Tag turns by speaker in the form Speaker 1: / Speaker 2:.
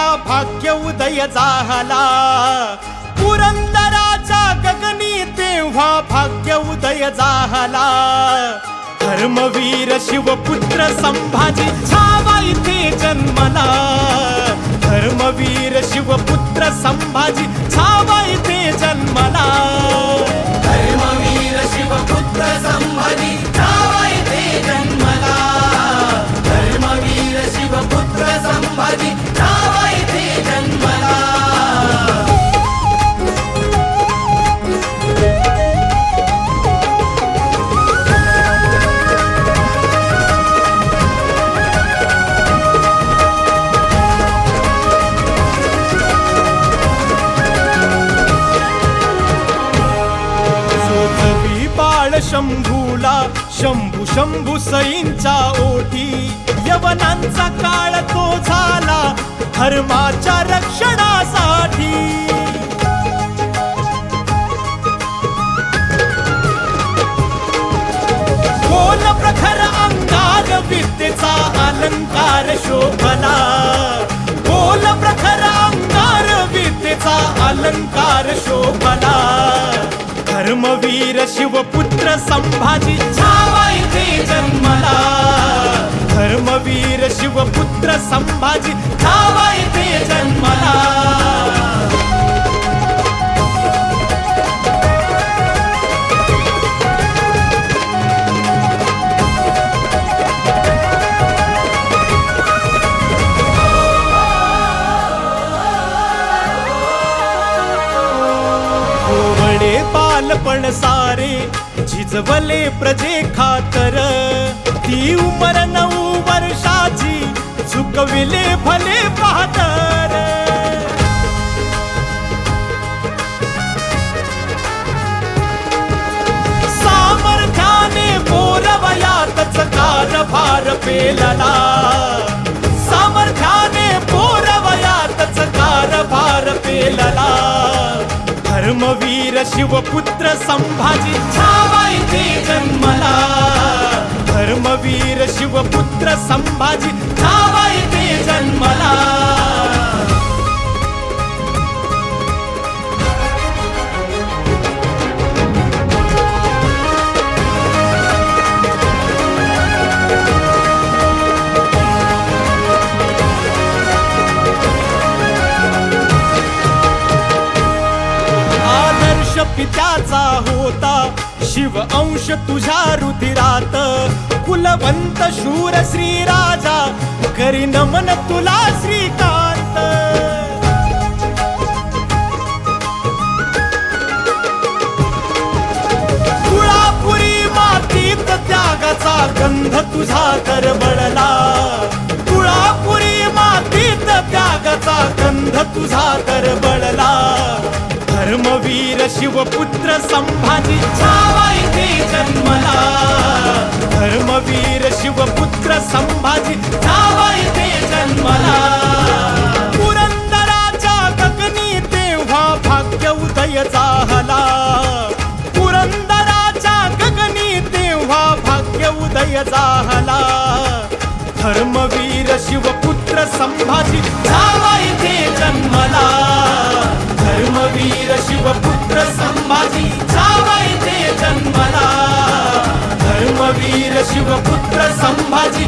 Speaker 1: भाग्य उदय झाला. पुरंदराचा गगनी तेव्हा भाग्य उदय झाला. धर्मवीर शिवपुत्र संभाजी छावा इथे जन्मला. धर्मवीर शिवपुत्र संभाजी छावा इथे जन्मला. बाळ शंभूला शंभू शंभू सईंचा ओठी यवनांचा काळ तो झाला धर्माच्या रक्षणासाठी. कोल प्रखर अंगार विद्येचा अलंकार शोभला. धर्मवीर शिवपुत्र संभाजी. छावा इथे जन्मला. धर्मवीर शिवपुत्र संभाजी. बालपण सारे झिजवले प्रजे खातर. ती उमर नऊ वर्षाची चुकविले भले पाहतर. सामर्थ्याने बोरवयातच कारभार पेलला. धर्मवीर शिवपुत्र संभाजी छावा इथे जन्मला. धर्मवीर शिवपुत्र संभाजी छावा इथे जन्मला. त्याचा होता. शिव अंश तुझ्या रुधिरात. कुलवंत शूर श्री राजा. करी नमन तुला श्रीकांत. तुळापुरी मातीत त्यागाचा गंध तुझा करबडला तुळापुरी मातीत त्यागाचा गंध तुझा शिवपुत्र संभाजी छावा इथे जन्मला. धर्मवीर शिवपुत्र संभाजी छावा इथे जन्मला. पुरंदराच्या गगनी तेव्हा भाग्य उदय झाला. पुरंदराच्या गगनी तेव्हा भाग्य उदय झाला. धर्मवीर शिवपुत्र संभाजी छावा इथे जन्मला. धर्मवीर शिवपुत्र संभाजी छावा जन्मला. धर्मवीर शिवपुत्र संभाजी